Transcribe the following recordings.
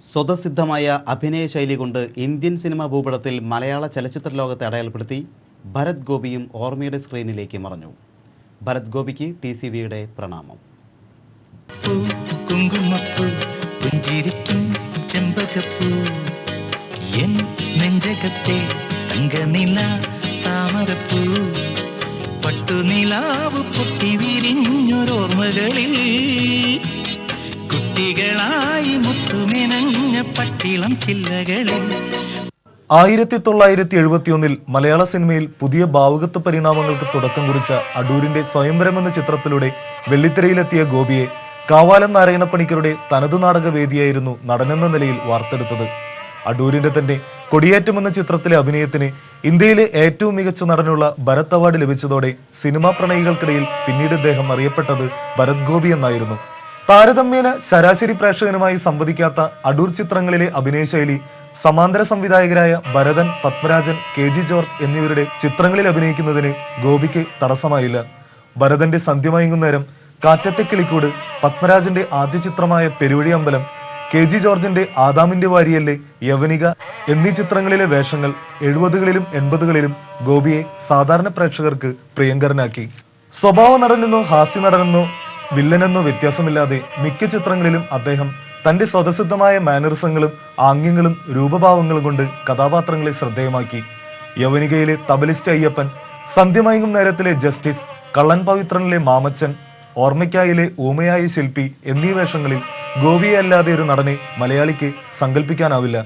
സ്വതസിദ്ധമായ അഭിനയ ശൈലി കൊണ്ട് ഇന്ത്യൻ സിനിമാ ഭൂപടത്തിൽ മലയാള ചലച്ചിത്ര ലോകത്തെ അടയാളപ്പെടുത്തി ഭരത് ഗോപിയും ഓർമ്മയുടെ സ്ക്രീനിലേക്ക് മറഞ്ഞു. ഭരത് ഗോപിക്ക് ടി സി വിയുടെ പ്രണാമം. പട്ടുനിലാവ് കുട്ടികളായി മുത്തുമെനഞ്ഞ ആയിരത്തി തൊള്ളായിരത്തി എഴുപത്തിയൊന്നിൽ മലയാള സിനിമയിൽ പുതിയ ഭാവുകത്വ പരിണാമങ്ങൾക്ക് തുടക്കം കുറിച്ച അടൂരിന്റെ സ്വയംവരം എന്ന ചിത്രത്തിലൂടെ വെള്ളിത്തിരയിലെത്തിയ ഗോപിയെ കാവാലം നാരായണപ്പണിക്കരുടെ തനതു നാടകവേദിയായിരുന്നു നടനെന്ന നിലയിൽ വാർത്തെടുത്തത്. അടൂരിന്റെ തന്നെ കൊടിയേറ്റം എന്ന ചിത്രത്തിലെ അഭിനയത്തിന് ഇന്ത്യയിലെ ഏറ്റവും മികച്ച നടനുള്ള ഭരത് അവാർഡ് ലഭിച്ചതോടെ സിനിമാ പ്രണയികൾക്കിടയിൽ പിന്നീട് ഇദ്ദേഹം അറിയപ്പെട്ടത് ഭരത് ഗോപി എന്നായിരുന്നു. താരതമ്യേന ശരാശരി പ്രേക്ഷകനുമായി സംവദിക്കാത്ത അടൂർ ചിത്രങ്ങളിലെ അഭിനയശൈലി സമാന്തര സംവിധായകരായ Bharathan Padmarajan K G George എന്നിവരുടെ ചിത്രങ്ങളിൽ അഭിനയിക്കുന്നതിന് ഗോപിക്ക് തടസ്സമായില്ല. ഭരതന്റെ സന്ധ്യമയങ്ങുന്നേരം കാറ്റത്തെ കിളിക്കൂട് പത്മരാജന്റെ ആദ്യ ചിത്രമായ പെരുവഴി അമ്പലം കെ ജി ജോർജിന്റെ ആദാമിന്റെ വാരിയല്ലെ യവനിക എന്നീ ചിത്രങ്ങളിലെ വേഷങ്ങൾ എഴുപതുകളിലും എൺപതുകളിലും ഗോപിയെ സാധാരണ പ്രേക്ഷകർക്ക് പ്രിയങ്കരനാക്കി. സ്വഭാവ നടനെന്നോ ഹാസ്യ നടനെന്നോ വില്ലനെന്നോ വ്യത്യാസമില്ലാതെ മിക്ക ചിത്രങ്ങളിലും അദ്ദേഹം തന്റെ സ്വതസിദ്ധമായ മാനറിസങ്ങളും ആംഗ്യങ്ങളും രൂപഭാവങ്ങളും കൊണ്ട് കഥാപാത്രങ്ങളെ ശ്രദ്ധേയമാക്കി. യവനികയിലെ തബലിസ്റ്റ് അയ്യപ്പൻ സന്ധ്യമയങ്ങും നേരത്തിലെ ജസ്റ്റിസ് കള്ളൻ പവിത്രനിലെ മാമച്ചൻ ഓർമ്മയ്ക്കായിലെ ഊമയായ ശില്പി എന്നീ വേഷങ്ങളിൽ ഗോപിയെ അല്ലാതെ ഒരു നടനെ മലയാളിക്ക് സങ്കല്പിക്കാനാവില്ല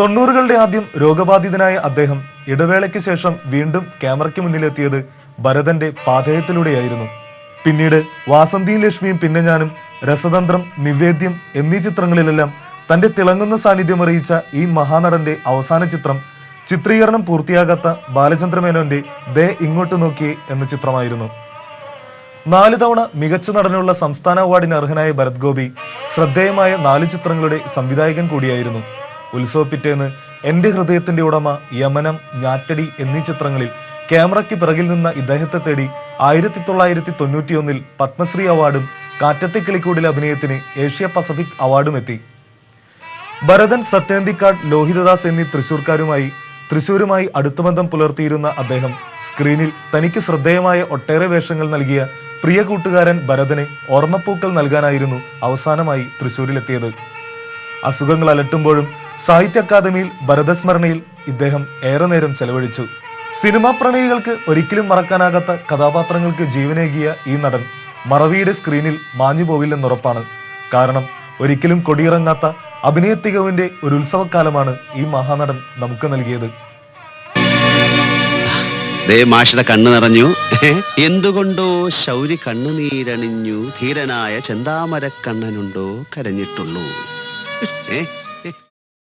തൊണ്ണൂറുകളുടെ ആദ്യം രോഗബാധിതനായ അദ്ദേഹം ഇടവേളയ്ക്ക് ശേഷം വീണ്ടും ക്യാമറയ്ക്ക് മുന്നിലെത്തിയത് ഭരതന്റെ പാതയത്തിലൂടെയായിരുന്നു പിന്നീട് വാസന്തി ലക്ഷ്മിയും പിന്നെ ഞാനും രസതന്ത്രം നിവേദ്യം എന്നീ ചിത്രങ്ങളിലെല്ലാം തന്റെ തിളങ്ങുന്ന സാന്നിധ്യം അറിയിച്ച ഈ മഹാനടന്റെ അവസാന ചിത്രം ചിത്രീകരണം പൂർത്തിയാകാത്ത ബാലചന്ദ്രമേനോന്റെ ദേ ഇങ്ങോട്ട് നോക്കി എന്ന ചിത്രമായിരുന്നു. നാല് തവണ മികച്ച നടനുള്ള സംസ്ഥാന അവാർഡിന് അർഹനായ ഭരത് ഗോപി ശ്രദ്ധേയമായ നാല് ചിത്രങ്ങളുടെ സംവിധായകൻ കൂടിയായിരുന്നു. ഉത്സവ പിറ്റേന്ന് എന്റെ ഹൃദയത്തിന്റെ ഉടമ യമനം ഞാറ്റടി എന്നീ ചിത്രങ്ങളിൽ ക്യാമറയ്ക്ക് പിറകിൽ നിന്ന ഇദ്ദേഹത്തെ തേടി ആയിരത്തി തൊള്ളായിരത്തി തൊണ്ണൂറ്റിയൊന്നിൽ പത്മശ്രീ അവാർഡും കാറ്റത്തെ കിളിക്കൂടിലെ അഭിനയത്തിന് ഏഷ്യ പസഫിക് അവാർഡും എത്തി. ഭരതൻ സത്യാന്തിക്കാട് ലോഹിതദാസ് എന്നീ തൃശൂർക്കാരുമായി തൃശൂരുമായി അടുത്ത ബന്ധം പുലർത്തിയിരുന്ന അദ്ദേഹം സ്ക്രീനിൽ തനിക്ക് ശ്രദ്ധേയമായ ഒട്ടേറെ വേഷങ്ങൾ നൽകിയ പ്രിയ കൂട്ടുകാരൻ ഭരതന് ഓർമ്മപ്പൂക്കൾ നൽകാനായിരുന്നു അവസാനമായി തൃശൂരിലെത്തിയത് അസുഖങ്ങൾ അലട്ടുമ്പോഴും സാഹിത്യ അക്കാദമിയിൽ ഭരതസ്മരണയിൽ ഇദ്ദേഹം ഏറെ നേരം ചെലവഴിച്ചു. സിനിമാ പ്രണയികൾക്ക് ഒരിക്കലും മറക്കാനാകാത്ത കഥാപാത്രങ്ങൾക്ക് ജീവനേകിയ ഈ നടൻ മറവിയുടെ സ്ക്രീനിൽ മാഞ്ഞു പോവില്ലെന്നുറപ്പാണ്. കാരണം ഒരിക്കലും കൊടിയിറങ്ങാത്ത അഭിനയത്തികവിന്റെ ഒരു ഉത്സവകാലമാണ് ഈ മഹാനടൻ നമുക്ക് നൽകിയത്. ദേ കണ്ണു നിറഞ്ഞു. എന്തുകൊണ്ടോ ശൗരി കണ്ണുനീരണിഞ്ഞു. ധീരനായ ചെന്താമര കണ്ണനുണ്ടോ കരഞ്ഞിട്ടുള്ളൂ. ഏ?